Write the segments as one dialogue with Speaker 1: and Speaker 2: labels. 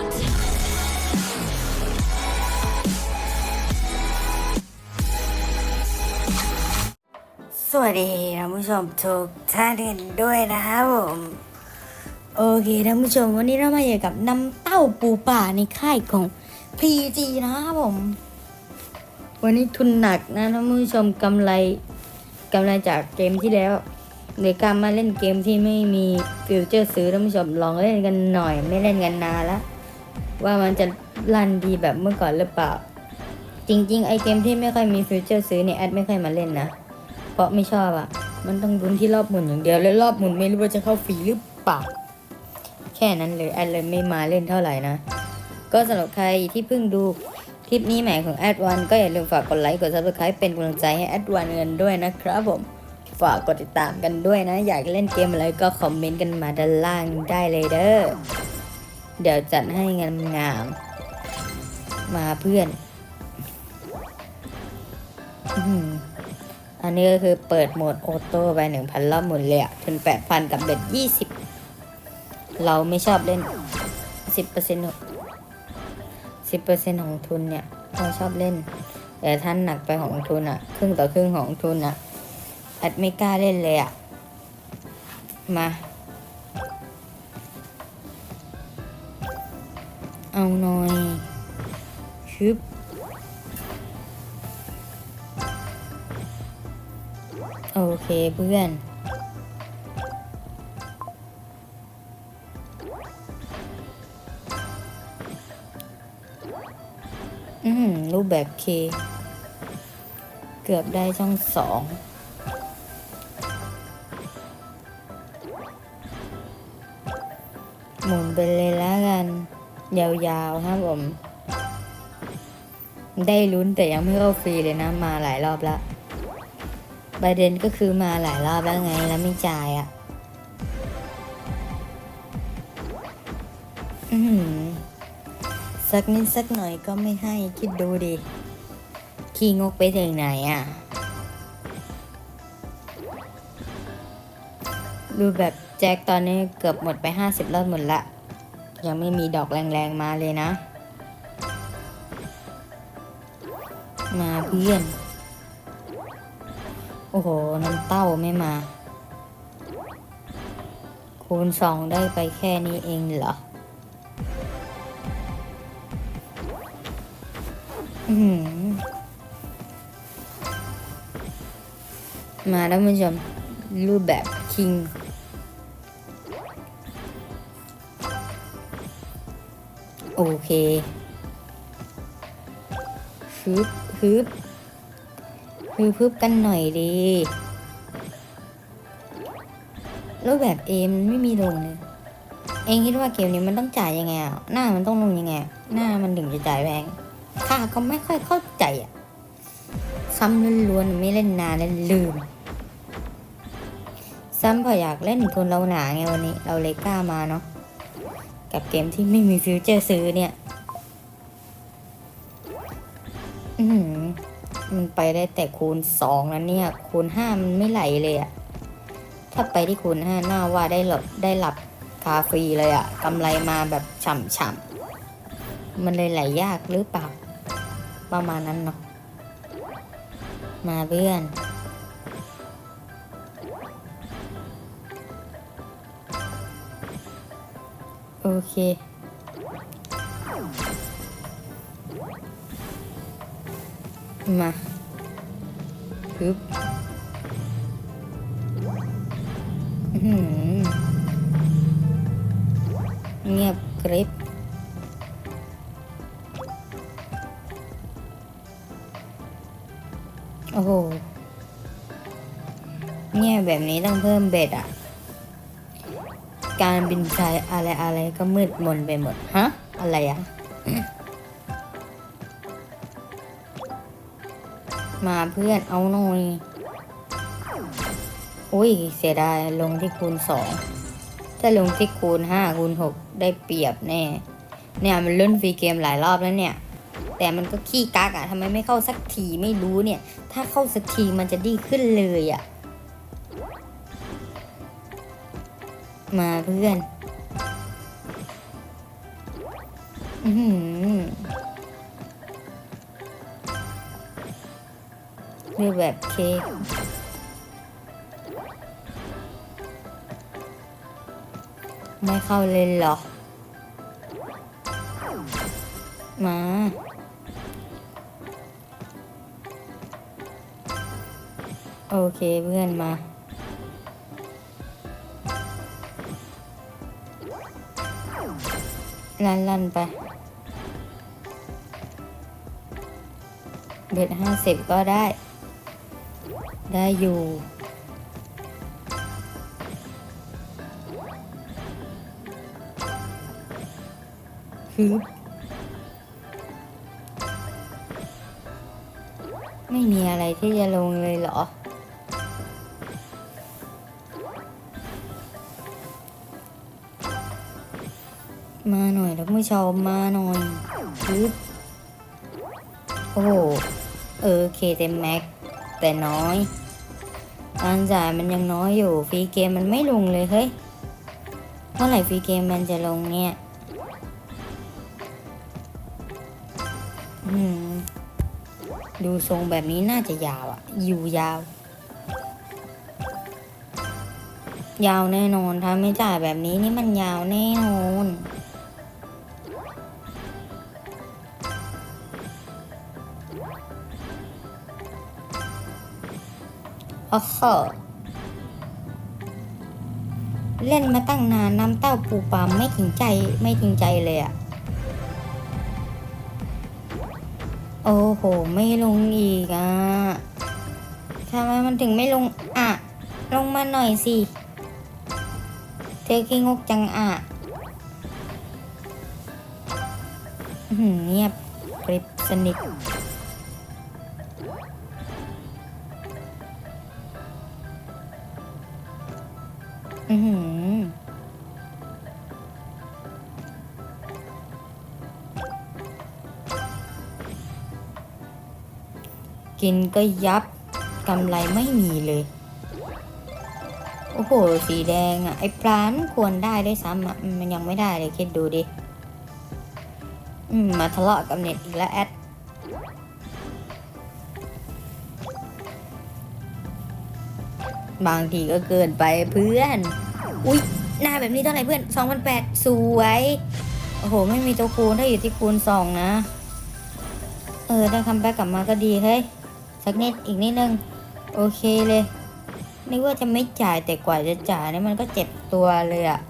Speaker 1: สวัสดีท่านผู้ชมทุกท่านกันด้วยนะครับผมโอเคท่านผู้ชมวันนี้เรามาอยู่กับน้ำเต้าปูป่าในค่ายของ PG นะครับผม วันนี้ทุนหนักนะท่านผู้ชมกำไรกำไรจากเกมที่แล้วเดี๋ยวการมาเล่นเกมที่ไม่มีฟิวเจอร์ซื้อท่านผู้ชมลองเล่นกันหน่อยไม่เล่นกันนานแล้ว ว่ามันจะรันดีแบบเมื่อก่อนหรือเปล่า จริง ๆ ไอเกมที่ไม่ค่อยมีฟิวเจอร์ซื้อเนี่ยแอดไม่ค่อยมาเล่นนะ เพราะไม่ชอบอะ มันต้องลุ้นที่รอบหมุนอย่างเดียว แล้วรอบหมุนไม่รู้ว่าจะเข้าฟรีหรือเปล่า แค่นั้นเลยแอดเลยไม่มาเล่นเท่าไหร่นะ ก็สำหรับใครที่เพิ่งดูคลิปนี้ใหม่ของแอดวันก็อย่าลืมฝากกดไลค์ กด subscribe เป็นกำลังใจให้แอดวันเงินด้วยนะครับผมฝากกดติดตามกันด้วยนะ อยากเล่นเกมอะไรก็คอมเมนต์กันมาด้านล่างได้เลยเด้อ เดี๋ยวจัดให้งามงาม มาเพื่อน อันนี้ก็คือเปิดโหมดออโต้ไปหนึ่งพันรอบหมุนเลยอะถึงแปดพันกับเบ็ดยี่สิบ เราไม่ชอบเล่นสิบเปอร์เซ็นต์สิบเปอร์เซ็นต์ของทุนเนี่ย เราชอบเล่น แต่ท่านหนักไปของทุนอะครึ่งต่อครึ่งของทุนอะแอดไม่กล้าเล่นเลยอะมา เอาหน่อยชึบโอเคเพื่อนอืมรูปแบบเค เกือบได้ช่องสองหมุนไปเลยแล้วกัน ยาวๆครับผม ได้ลุ้นแต่ยังไม่เข้าฟรีเลยนะ มาหลายรอบแล้วประเด็นก็คือมาหลายรอบแล้วไงแล้วไม่จ่ายอะสักนิดสักหน่อยก็ไม่ให้คิดดูดิขี้งกไปถึงไหนอะ ดูแบบแจ็คตอนนี้เกือบหมดไปห้าสิบรอบหมดละ ยังไม่มีดอกแรงๆมาเลยนะ มาเพื่อน โอ้โห น้ำเต้าไม่มา คูณสองได้ไปแค่นี้เองเหรอ อืมาแล้วคุณผู้ชมรูปแบบคิง โอเคฮึบฮึบคือพึบกันหน่อยดีรูปแบบเอมนไม่มีลงเลย เองคิดว่าเกมนี้มันต้องจ่ายยังไงอะ หน้ามันต้องลงยังไง หน้ามันถึงจะจ่ายแพงข้าก็ไม่ค่อยเข้าใจอะซ้ำล้วนๆไม่เล่นนานแล้วลืม ซ้ำพออยากเล่นทุนเราหนาไงวันนี้ เราเลยกล้ามาเนาะ กับเกมที่ไม่มีฟิวเจอร์ซื้อเนี่ย อืมันไปได้แต่คูณสองแล้วเนี่ย คูณห้ามันไม่ไหลเลยอะถ้าไปที่คูณห้าน่าว่าได้หลับได้หลับคาฟรีเลยอะกำไรมาแบบฉ่ำๆ มันเลยไหลยากหรือเปล่า ประมาณนั้นเนาะมาเพื่อน โอเค มาฮึบเงียบกริบโอ้โหเงียบแบบนี้ต้องเพิ่มเบ็ดอะ การบินชายอะไรอะไรก็มืดมนไปหมด ฮะ อะไรอะมาเพื่อนเอาหน่อยอุ้ยเสียดายลงที่คูณสองถ้าลงที่คูณห้าคูณหกได้เปรียบแน่ เนี่ยมันเล่นฟรีเกมหลายรอบแล้วเนี่ย แต่มันก็ขี้กักอะทำไมไม่เข้าสักทีไม่รู้เนี่ย ถ้าเข้าสักทีมันจะดีขึ้นเลยอะ มาเพื่อน อื้อหือเรียกแบบเค้กไม่เข้าเลยเหรอ มา โอเคเพื่อนมา ลันลันไป เบ็ดห้าสิบก็ได้ ได้อยู่ฮึบไม่มีอะไรที่จะลงเลยเหรอ มาหน่อยท่านผู้ชมมาหน่อยฮึบโอ้โห เออเคเต็มแม็ก แต่น้อยการจ่ายมันยังน้อยอยู่ฟรีเกมมันไม่ลงเลยเฮ้ยเมื่อไหร่ฟรีเกมมันจะลงเนี่ยดูทรงแบบนี้น่าจะยาวอะอยู่ยาว ยาวแน่นอนถ้าไม่จ่ายแบบนี้นี่มันยาวแน่นอน โอ้โหเล่นมาตั้งนานน้ำเต้าปูปลาไม่ถึงใจไม่ถึงใจเลยอะโอ้โห ไม่ลงอีกอะทำไมมันถึงไม่ลงอะ ลงมาหน่อยสิ เธอขี้งกจังอะเงียบกริบสนิท อือหือกินก็ยับกำไรไม่มีเลย โอ้โห สีแดงอะ ไอ้ปลามันควรได้ได้วยซ้ำอะอืมมันยังไม่ได้เลยคิดดูดิ อืม มาทะเลาะกับเน็ตอีกแล้วแอด บางทีก็เกินไปเพื่อน อุ๊ย หน้าแบบนี้เท่าไหร่เพื่อน2,008สวย โอ้โห ไม่มีตัวคูณถ้าอยู่ที่คูณสองนะ เออถ้าคัมแบ็กกลับมาก็ดีเฮ้ย สักนิดอีกนิดนึง โอเคเลย นึกว่าจะไม่จ่ายแต่กว่าจะจ่ายเนี่ยมันก็เจ็บตัวเลยอะ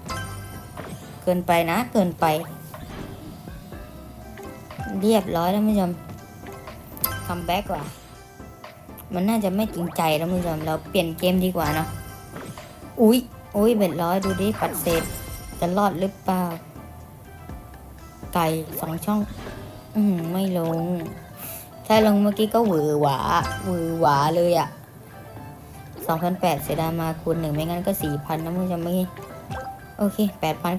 Speaker 1: เกินไปนะ เกินไป เรียบร้อยแล้วผู้ชมคัมแบ็กว่ะ มันน่าจะไม่จริงใจแล้วผู้ชมเราเปลี่ยนเกมดีกว่าเนาะอุ๊ยอุ๊ยเบ็ดร้อยดูดิปัดเศษจะรอดหรือเปล่า ไก่สองช่อง อืมไม่ลง ถ้าลงเมื่อกี้ก็หวือหวาหวือหวาเลยอะสองพันแปดเสียดายมาคูณหนึ่งไม่งั้นก็สี่พันนะมึงจะไม่โอเคแปดพัน